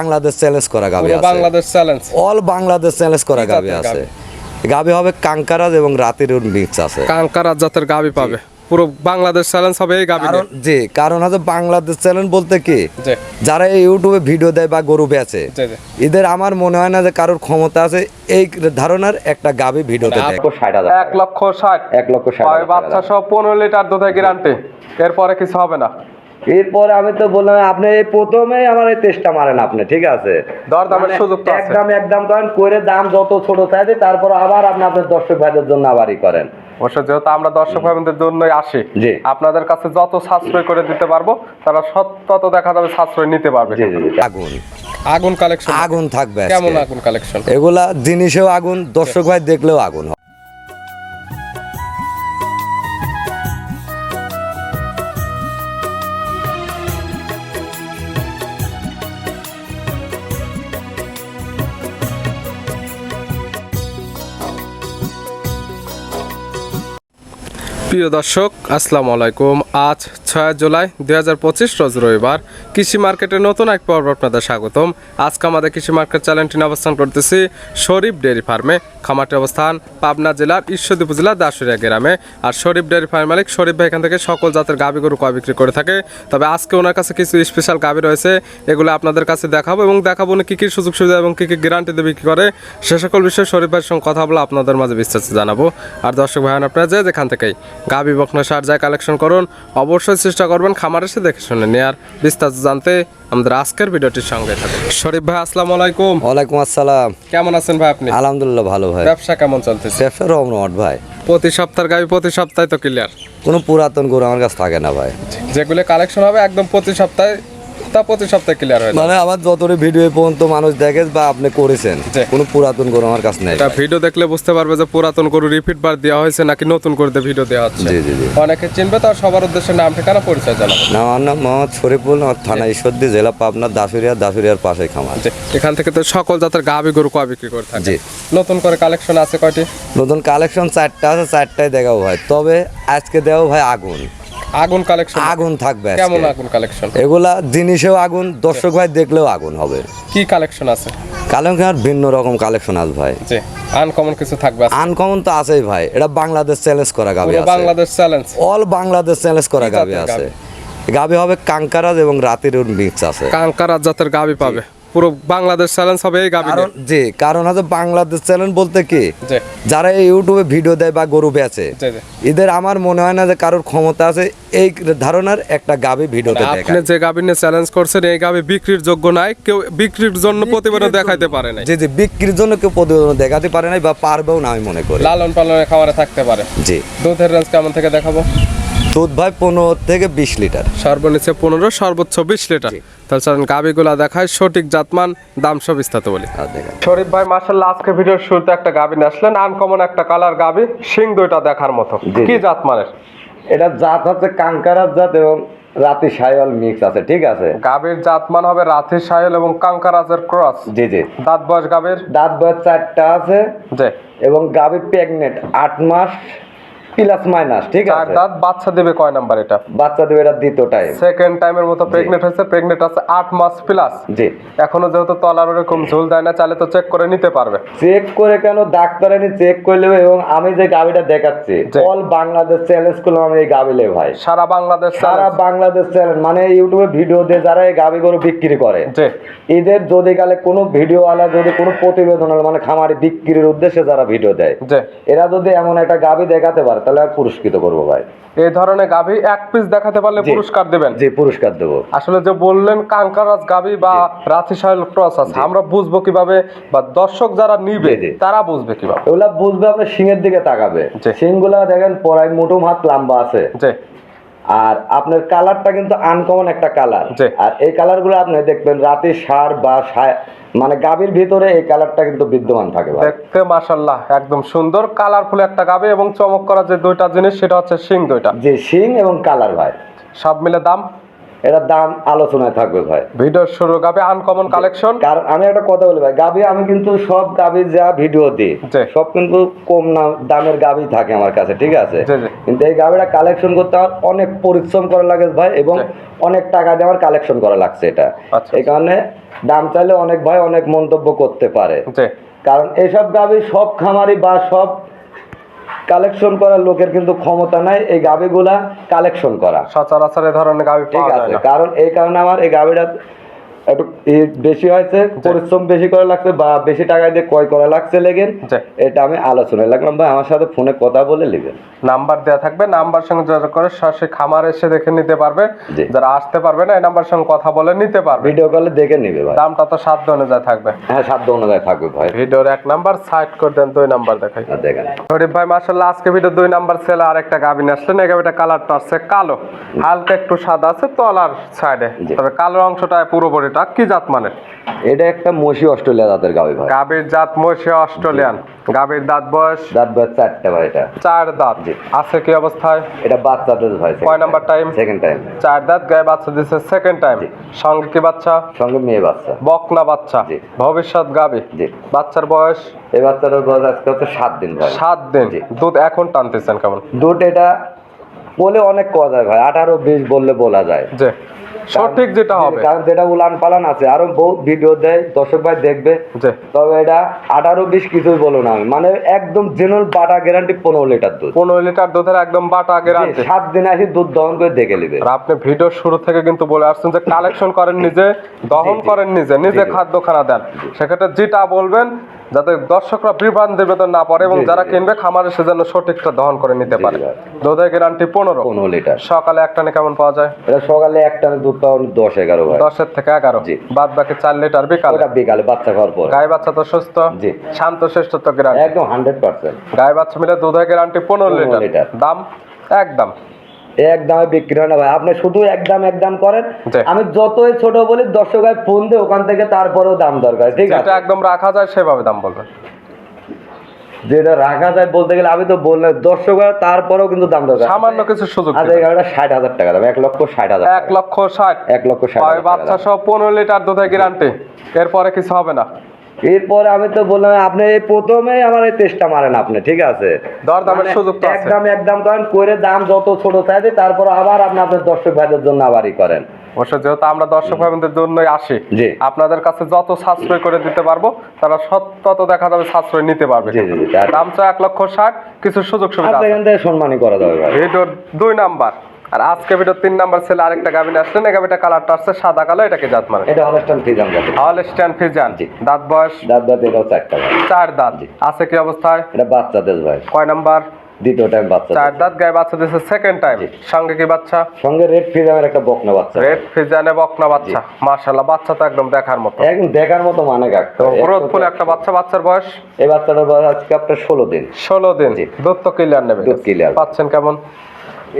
Bangladesh challenge করা গাবি আছে। Bangladesh challenge all Bangladesh challenge করা গাবি আছে। গাবি। হবে কাঙ্কারাজ এবং রাতের মিক্স আছে। কাঙ্কার জাতের গাবি পাবে। পুরো বাংলাদেশ চ্যালেঞ্জ হবে এই গাবি কারণ জি কারণ হচ্ছে বাংলাদেশ চ্যালেঞ্জ বলতে কি? যারা এই ইউটিউবে ভিডিও দেয় বা গরু বেচে এদের আমার মনে হয় না যে কারোর ক্ষমতা আছে এই ধারণার একটা গাবি ভিডিওতে দেয়। এক লক্ষ ষাট। এক লক্ষ ষাট বাচ্চা সহ পনেরো লিটার দুধের গ্যারান্টি এরপরে কিছু হবে না। এরপরে আমি তো বললাম আপনি এই প্রথমেই আমার এই তেষ্টা মারেন আপনি ঠিক আছে? দরদামের মানে সুযোগ তো একদম একদম করেন করে দাম যত ছোট চাইছে তারপর আবার আপনি আপনার দর্শক ভাইদের জন্য আবারই করেন। অবশ্য যেহেতু আমরা দর্শক ভাইদের জন্যই আসি জি। আপনাদের কাছে যত সাশ্রয় করে দিতে পারব তারা তত দেখা যাবে সাশ্রয় নিতে পারবে। জি জি জি। আগুন। আগুন কালেকশন আগুন থাকবে কেমন আগুন কালেকশন এগুলা জিনিসেও আগুন দর্শক ভাই দেখলেও আগুন প্রিয় দর্শক, আসসালামু আলাইকুম। আজ ছয় জুলাই দুই হাজার পঁচিশ, রোজ রবিবার। কৃষি মার্কেটের নতুন এক পর্ব আপনাদের স্বাগতম। আজকে আমাদের কৃষি মার্কেট চ্যানেলটি অবস্থান করতেছি শরীফ ডেয়ারি ফার্মে। খামারটি অবস্থান পাবনা জেলার ঈশ্বরদী উপজেলা দাসুরিয়া গ্রামে। আর শরীফ ডেয়ারি ফার্ম মালিক শরীফ ভাই এখান থেকে সকল জাতের গাভী গরু কয় বিক্রি করে থাকে। তবে আজকে ওনার কাছে কিছু স্পেশাল গাভী রয়েছে, এগুলো আপনাদের কাছে দেখাবো এবং দেখাবো উনি কী কী সুযোগ সুবিধা এবং কী কী গ্যারান্টি দিয়ে বিক্রি করে। সে সকল বিষয়ে শরীফ ভাইয়ের সঙ্গে কথা বলে আপনাদের মাঝে বিস্তারিত জানাব। আর দর্শক ভাই আপনারা যে যেখান থেকেই গাভী বকনা সার কালেকশন করুন। অবশ্যই চেষ্টা করবেন খামার এসে দেখে শুনে নেয়ার। বিস্তারিত জানতে আমাদের আজকের ভিডিওটির সঙ্গে থাকুন। শরীফ ভাই আসসালামু আলাইকুম। ওয়ালাইকুম আসসালাম। কেমন আছেন ভাই আপনি? আলহামদুলিল্লাহ ভালো ভাই। ব্যবসা কেমন চলতেছে? ব্যবসা রমরমট ভাই। প্রতি সপ্তাহের গাভী প্রতি সপ্তাহে তো ক্লিয়ার কোনো পুরাতন গরু আমার কাছে থাকে না ভাই। যেগুলো কালেকশন হবে একদম প্রতি সপ্তাহে তা প্রতি সপ্তাহে ক্লিয়ার হয়ে মানে আমার যতটা ভিডিও পর্যন্ত মানুষ দেখে বা আপনি করেছেন। কোনো পুরাতন গরু আমার কাছে নেই। এটা ভিডিও দেখলে বুঝতে পারবে যে পুরাতন গরু রিপিট বার দেওয়া হয়েছে নাকি নতুন করে ভিডিও দেওয়া হচ্ছে। জি জি জি। অনেকে চিনবে তার সবার উদ্দেশ্যে নাম ঠিকানা পরিচয় জানাব। না আমার নাম মোহাম্মদ শরীফুল আমার থানা ঈশ্বরদী জেলা পাবনা দাসুরিয়া দাসুরিয়ার পাশে খামার। এখান থেকে তো সকল জাতের গাভী গরু কয় বিক্রি করে থাকে। নতুন করে কালেকশন আছে কয়টি? নতুন কালেকশন চারটা আছে চারটায় দেখাবো ভাই। তবে আজকে দেবো ভাই আগুন। আগুন কালেকশন আগুন থাকবে কেমন আগুন কালেকশন এগুলা জিনিসেও আগুন দর্শক ভাই দেখলেও আগুন হবে। কি কালেকশন আছে? কালেকশন ভিন্ন রকম কালেকশন আছে ভাই? আনকমন কিছু থাকবে আনকমন তো আছেই ভাই। এটা বাংলাদেশ চ্যালেঞ্জ করা গাবি আছে। Bangladesh challenge all Bangladesh challenge করা গাবি আছে। গাবি? হবে কাঙ্কারাজ এবং রাতের মিক্স আছে। কাঙ্কার জাতের গাভী পাবে। পুরো বাংলাদেশ চ্যালেঞ্জ হবে এই গাভী জি কারণ হচ্ছে বাংলাদেশ চ্যালেঞ্জ বলতে কি? যারা এই ইউটিউবে ভিডিও দেয় বা গরু বেচে। এদের আমার মনে হয় না যে কারোর ক্ষমতা আছে এই ধারণার একটা ভিডিওতে আপনি যে গাভী নিয়ে চ্যালেঞ্জ করছেন এই গাভী বিক্রির যোগ্য নাই কেউ বিক্রির জন্য প্রতিবেদন দেখাইতে পারে নাই। যে যে বিক্রির জন্য কেউ প্রতিবেদন দেখাতে পারে নাই বা পারবেও না আমি মনে করি। লালন পালনের খাবারে থাকতে পারে। জি। দুধের রেঞ্জ কেমন থেকে দেখাবো? দুধ ভাই পনেরো থেকে বিশ লিটার। সর্বনিচে পনেরো সর্বোচ্চ বিশ লিটার। তাহলে চলেন গাভিগুলা দেখায় সঠিক জাতমান দাম সব বিস্তারিত বলি। শরীফ ভাই মার্শাল্লাহ আজকে ভিডিওর শুরুতে একটা গাভি নিয়ে আসলেন আনকমন একটা কালার গাভি সিং দুইটা দেখার মতো। জি, কি জাতমানের? এটা জাত হচ্ছে কাঙ্কারার জাত এবং রাতি সাইওয়াল মিক্স আছে ঠিক আছে? গাভীর জাতমান হবে রাথি সাহেল এবং কাঙ্কারাজের ক্রস জি জি। দাঁত বয়স গাভীর দাঁত বয়স চারটা আছে যে এবং গাভি প্রেগনেন্ট আট মাস। প্লাস মাইনাস ঠিক আছে? দাঁত বাচ্চা দেবে কয় নাম্বার এটা? বাচ্চা দেবে এটা দ্বিতীয় টাইম সেকেন্ড টাইমের মতো প্রেগনেন্ট হয়েছে প্রেগনেন্ট আছে আট মাস প্লাস জি। এখনও যেহেতু তলার ওরকম ঝুল দেয় না চালে তো চেক করে নিতে পারবে। চেক করে কেন? ডাক্তার এনে চেক করলে এবং আমি যে গাবিটা দেখাচ্ছি অল বাংলাদেশ চ্যালেঞ্জ করলাম আমি এই গাবিলে ভাই। সারা বাংলাদেশ সারা বাংলাদেশ চ্যালেঞ্জ মানে ইউটিউবে ভিডিও দিয়ে যারা এই গাবি গরু বিক্রি করে যে এদের যদি কালে কোনো ভিডিও আলা যদি কোনো প্রতিবেদন মানে খামারে বিক্রির উদ্দেশ্যে যারা ভিডিও দেয় এরা যদি এমন একটা গাবি দেখাতে পারে তাহলে পুরস্কৃত করব ভাই। এই ধরনের গাভী এক পিস দেখাতে পারলে পুরস্কার দেবেন। যে পুরস্কার দেবো। আসলে যে বললেন কাঙ্কারাজ গাভী বা ক্রস আছে আমরা বুঝব কীভাবে বা দর্শক যারা নিবে। তারা বুঝবে কীভাবে। এগুলা বুঝবে আপনার সিংহের দিকে তাকাবে। সিং সিংগুলা দেখেন পড়ায় মোটো হাত লম্বা আছে। আর আপনার কালারটা কিন্তু আনকমন একটা কালার। জি। আর এই কালারগুলো আপনি দেখবেন রাতে সার বা মানে গাভীর ভিতরে এই কালারটা কিন্তু বিদ্যমান থাকে দেখতে মাশাল্লাহ একদম সুন্দর কালারফুল একটা গাবে এবং চমক করা যে দুইটা জিনিস সেটা হচ্ছে শিং দুইটা। যে শিং এবং কালার ভাই। সব মিলে দাম এটার দাম আলোচনায় থাকবে ভাই। ভিডিওর শুরু গাবে আনকমন কালেকশন কারণ আমি একটা কথা বলি ভাই গাবি আমি কিন্তু সব গাবি যা ভিডিও দিই সব কিন্তু কম দামের গাবি থাকে আমার কাছে ঠিক আছে। কিন্তু এই গাবিটা কালেকশন করতে আমার অনেক পরিশ্রম করা লাগে ভাই এবং অনেক টাকা দিয়ে আমার কালেকশন করা লাগছে এটা। আচ্ছা। এই কারণে দাম চাইলে অনেক ভাই অনেক মন্তব্য করতে পারে। কারণ এইসব গাবি সব খামারি বা সব কালেকশন করার লোকের কিন্তু ক্ষমতা নাই এই গাবিগুলা কালেকশন করা। সচরাচর এই ধরনের গাবি ঠিক আছে কারণ এই কারণে আমার এই গাবিটা একটু বেশি হয়েছে পরিশ্রম বেশি করা লাগছে বা বেশি টাকা দিয়ে ক্রয় করা লাগছে লেগে জি। এটা আমি আলোচনায় লাগলাম। ভাই আমার সাথে ফোনে কথা বলে নেবেন নাম্বার দেওয়া থাকবে নাম্বার সঙ্গে যোগাযোগ করে সরাসরি খামার এসে দেখে নিতে পারবে। যারা আসতে পারবে না এই নাম্বার সঙ্গে কথা বলে নিতে পারবে। ভিডিও কলে দেখে নিবে ভাই। দামটা তো সাধ্য অনুযায়ী থাকবে। হ্যাঁ সাধ্য অনুযায়ী থাকবে ভাই। ভিডিওর এক নাম্বার সাইড করে দেন দুই নাম্বার দেখাই। দেখেন। শরীফ ভাই মার্শাল্লাহ আজকে ভিডিও দুই নাম্বার ছেলে আর একটা গাবিন আসলেন। এই গাবিটা কালারটা আসছে কালো। হালকা একটু সাদা আছে তলার সাইডে তবে কালো অংশটা পুরো বডিটা কি জাত মানের? এটা একটা মসি অস্ট্রেলিয়া গাবি ভাই। গাবির জাত মহিষে অস্ট্রেলিয়ান। গাবির দাঁত বয়স? দাঁত বয়স চারটে ভাই এটা। চার দাঁত। আছে কি অবস্থায়? এটা বাচ্চাদের ভাই কয় নাম্বার টাইম সেকেন্ড টাইম চার দাঁত গায়ে বাচ্চা দিচ্ছে সেকেন্ড টাইম সঙ্গে কি বাচ্চা? সঙ্গে মেয়ে বাচ্চা। বকনা বাচ্চা। ভবিষ্যৎ গাবি জি। বাচ্চার বয়স? এই বাচ্চাটার বয়স আজকে হচ্ছে সাত দিন ভাই। সাত দিন। দুধ এখন টানতেছেন কেমন? দুধ এটা বলে অনেক কওয়া যায় ভাই। আঠারো বিশ বললে বলা যায়। যে সঠিক যেটা হবে। কারণ যেটা উলান পালান আছে আরও বহুত ভিডিও দেয় দর্শক ভাই দেখবে। তবে এটা আঠারো বিশ কিছুই বলো না মানে একদম জেনুইন বাটা গ্যারান্টি পনেরো লিটার দুধ। পনেরো লিটার দুধের একদম বাটা গ্যারান্টি সাত দিন আসি দুধ দহন করে দেখে নিবে। আর আপনি ভিডিও শুরু থেকে কিন্তু বলে আসছেন যে কালেকশন করেন নিজে দহন। করেন নিজে নিজে। খাদ্য খানা দেন। সেক্ষেত্রে যেটা বলবেন যাতে দর্শকরা বিভ্রান্তির ভেতর না পড়ে এবং যারা কিনবে খামারে সে যেন সঠিকটা দহন করে নিতে পারে। দুধের গ্যারান্টি পনেরো। পনেরো লিটার। সকালে একটানে কেমন পাওয়া যায়? এটা সকালে একটা দুধ পাওয়া দশ এগারো দশের থেকে এগারো। বাদ বাকি চার লিটার বিকালে। বিকালে বাচ্চা খাওয়ার পর। গায়ে বাচ্চা তো সুস্থ। জি। শান্ত শ্রেষ্ঠ তো গ্যারান্টি। একদম হান্ড্রেড পার্সেন্ট গায়ে বাচ্চা মিলে দুধের গ্যারান্টি পনেরো লিটার। লিটার। দাম একদম। এক দামে বিক্রি হয় না ভাই। আপনি শুধু এক দাম এক দাম করেন। আমি যতই ছোট বলি দর্শক ভাই ফোন দিয়ে ওখান থেকে তারপরেও দাম দরকার ঠিক যেটা আছে একদম রাখা যায় সেভাবে দাম বলবেন। যেটা রাখা যায় বলতে গেলে আমি তো বললাম দর্শক তারপরেও কিন্তু দাম দরকার। সামান্য কিছু সুযোগ আজ দিবেন। এই গাড়িটা ষাট হাজার টাকা দাম এক লক্ষ ষাট হাজার এক লক্ষ ষাট। এক লক্ষ ষাট বাচ্চা। সহ পনেরো লিটার দুধের গ্যারান্টি এরপরে কিছু হবে না। এরপরে আমি তো বললাম আপনি এই প্রথমেই আমার এই চেষ্টা মারেন আপনি ঠিক আছে? দরদামের মানে সুযোগ তো আছে। একদম একদম করেন করে দাম যত ছোট চাইছে তারপর আবার আপনি আপনার দর্শক ভাইদের জন্য আবারই করেন। অবশ্য যেহেতু আমরা দর্শক ভাইদের জন্যই আসি জি। আপনাদের কাছে যত সাশ্রয় করে দিতে পারব তারা সত তত দেখা যাবে সাশ্রয় নিতে পারবে। দাম চা এক লক্ষ ষাট কিছু সুযোগ সুবিধা সম্মানই করা যাবে ভাই। ভিডিওর দুই নাম্বার। আর আজকে ভিডিওর তিন নাম্বার ছেলে আরেকটা গাবিন আসলেন এই গাবিটা কালারটা আসছে সাদা কালো এটাকে জাত মানে। এটা হলস্টান অল স্ট্যান্ড ফিজান। জি। দাঁত বয়স? দাঁত দাঁত এটাও চারটা চার দাঁত। আছে কি অবস্থায়? এটা বাচ্চাদের ভাই কয় নাম্বার? দ্বিতীয় টাইম বাচ্চা চার দাঁত গায়ে বাচ্চা সেকেন্ড টাইম। সঙ্গে কি বাচ্চা? সঙ্গে রেড ফ্রিজামের একটা বকনা বাচ্চা। রেড ফিজানে বকনা বাচ্চা। মার্শাল্লাহ বাচ্চা তো একদম দেখার মতো। একদম দেখার মতো মানে গ্রোথ ফুল একটা বাচ্চা বাচ্চার বয়স? এই বাচ্চাটার বয়স আজকে আপনার ষোলো দিন। ষোলো দিন। জি। দুধ তো ক্লিয়ার নেবে। দুধ clear। পাচ্ছেন কেমন?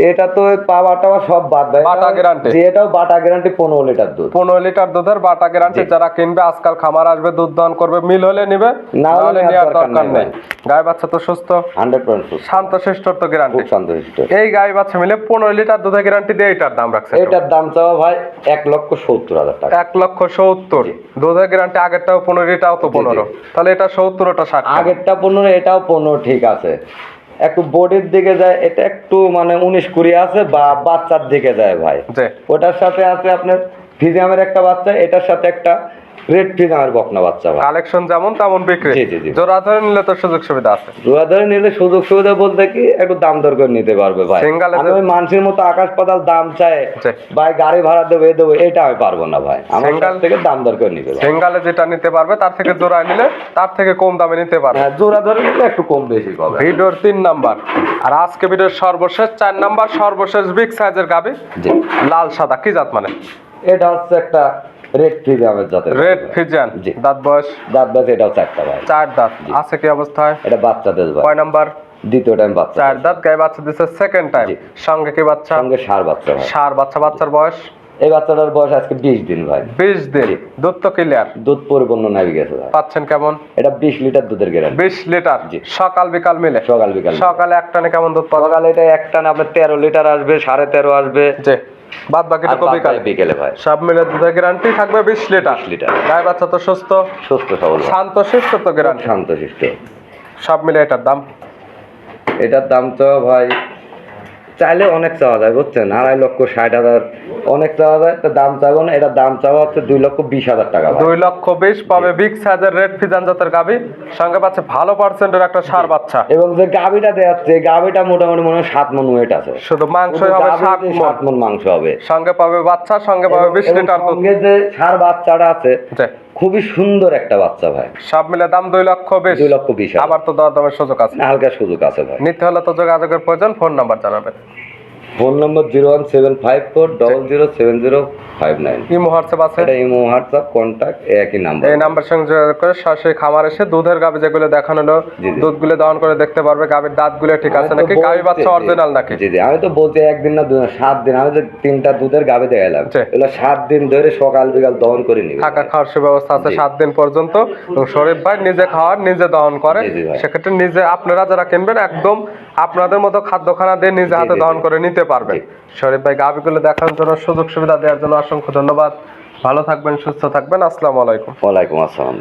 এটা তো পাওয়া টাওয়া সব বাদ দেয়। বাটা guarantee। যে এটাও বাটা গ্যারান্টি পনেরো লিটার দুধ। পনেরো লিটার দুধের বাটা গ্যারান্টি যারা কিনবে আজকাল খামার আসবে দুধ দান করবে মিল হলে নিবে না হলে নেওয়ার দরকার নেই গায়ে বাচ্চা তো সুস্থ। হান্ড্রেড পার্সেন্ট শান্ত শ্রেষ্ঠর তো গ্যারান্টি সন্তুষ্ট এই গায়ে বাচ্চা মিলে পনেরো লিটার দুধের গ্যারান্টি দিয়ে এটার দাম রাখছে। এটার দাম চাওয়া ভাই এক লক্ষ সত্তর হাজার টাকা। এক লক্ষ সত্তর। দুধের গ্যারান্টি আগেরটাও পনেরো এটাও তো জি। পনেরো। তাহলে এটা সত্তর ওটা ষাট কেন? আগেরটা পনেরো এটাও পনেরো ঠিক আছে। একটু বডির দিকে যায় এটা একটু মানে উনিশ কুড়ি আছে বা বাচ্চার দিকে যায় ভাই। ওটার সাথে আছে আপনার ফিজিয়ামের একটা বাচ্চা এটার সাথে একটা রেড ফিজিয়ামের বকনা বাচ্চা কালেকশন যেমন তেমন বিক্রি। জি, জি, জি। জোড়া ধরে নিলে তো সুযোগ সুবিধা আছে। জোড়া ধরে নিলে সুযোগ সুবিধা বলতে কি একটু দাম দর করে নিতে পারবে ভাই। এ আমি মানুষের মতো আকাশ পাতাল দাম চায় ভাই গাড়ি ভাড়া দেবো এ দেবো এটা আমি পারব না ভাই। আমার কাছ থেকে দাম দর করে নিতে পারবে। সিঙ্গালে যেটা নিতে পারবে তার থেকে জোড়ায় নিলে তার থেকে কম দামে নিতে পারবে। হ্যাঁ জোড়া ধরে নিলে একটু কম বেশি পাবে। ভিডিওর তিন নাম্বার। আর আজকে ভিডিওর সর্বশেষ চার নাম্বার সর্বশেষ বিগ সাইজের গাবি। লাল সাদা কি জাত মানে? এটা হচ্ছে একটা রেড জাতের রেড। দাঁত বয়স? দাঁত বাজ এটাও চারটা ভাই। চার দাঁত আছে কি অবস্থায়? এটা বাচ্চাদের ভাই। কয় নাম্বার? দ্বিতীয় টাইম বাচ্চা চার দাঁত গায়ে বাচ্চা দিচ্ছে সেকেন্ড টাইম সঙ্গে কি বাচ্চা? সঙ্গে সার বাচ্চা সার বাচ্চা বাচ্চার বয়স? এই বাচ্চাটার বয়স আজকে বিশ দিন ভাই। বিশ দিন। দুধ তো ক্লিয়ার দুধ পরিপূর্ণ গেছে পাচ্ছেন কেমন? এটা বিশ লিটার দুধের গ্যারান্টি বিশ লিটার? জি। সকাল বিকাল মিলে? সকাল বিকাল সকালে একটানে কেমন দুধ সকালে এটা একটা না আপনার তেরো লিটার আসবে সাড়ে তেরো আসবে। বাদ বাকিটা কবে কাল? বিকেলে ভাই। সব মিলে দুধের গ্যারান্টি থাকবে বিশ লিটার। লিটার। গায়ে বাচ্চা তো সুস্থ। সুস্থ সবল শান্ত শিষ্ট তো গ্যারান্টি শান্ত শিষ্ট সব মিলে এটার দাম? এটার দাম তো ভাই চাইলে অনেক চাওয়া যায় বুঝছেন? আড়াই লক্ষ ষাট হাজার অনেক চাওয়া যায়। তো দাম চাইব না এটার দাম চাওয়া হচ্ছে দুই লক্ষ বিশ হাজার টাকা দুই লক্ষ বিশ পাবে বিগ সাইজের রেড ফিজান জাতের গাবি সঙ্গে পাচ্ছে ভালো পার্সেন্টের একটা সার বাচ্চা। এবং যে গাভিটা দেখাচ্ছে গাভিটা মোটামুটি মনে হয় সাত মন ওয়েট আছে। শুধু মাংস হবে সাত মন। মাংস হবে। সঙ্গে পাবে বাচ্চা সঙ্গে পাবে বিশ লিটার সঙ্গে যে সার বাচ্চাটা আছে খুবই সুন্দর একটা বাচ্চা ভাই। সব মিলে দাম দুই লক্ষ বিশ। দুই লক্ষ বিশ আবার তো দর দামের সুযোগ আছে। হালকা সুযোগ আছে ভাই। নিতে হলে তো যোগাযোগের প্রয়োজন ফোন নাম্বার জানাবেন। ফোন নম্বর zero one seven five four double zero seven zero five nine. Imo WhatsApp আছে? এটা ইমো হোয়াটসঅ্যাপ কন্ট্যাক্ট একই নাম্বার। এই নাম্বার সঙ্গে যোগাযোগ করে সরাসরি খামার এসে দুধের গাবি যেগুলো দেখানো হলো। দুধগুলো দহন করে দেখতে পারবে গাবির দাঁতগুলো ঠিক আছে নাকি? গাবি বাচ্চা অরিজিনাল নাকি? জি জি আমি তো বলছি একদিন না সাত দিন আমি যে তিনটা দুধের গাবে দেখালাম। এগুলো সাত দিন ধরে সকাল বিকাল দহন করে নিবে। থাকা খাওয়ার সুব্যবস্থা আছে সাত দিন পর্যন্ত। এবং শরীফ ভাই নিজে খাওয়ার নিজে দহন করে। সেক্ষেত্রে নিজে আপনারা যারা কিনবেন একদম আপনাদের মতো খাদ্যখানা দিয়ে নিজে হাতে দহন করে নিতে পারবেন। শরীফ ভাই গাবিগুলো দেখানোর জন্য সুযোগ সুবিধা দেওয়ার জন্য অসংখ্য ধন্যবাদ। ভালো থাকবেন সুস্থ থাকবেন। আসসালামু আলাইকুম। ওয়ালাইকুম আসসালাম।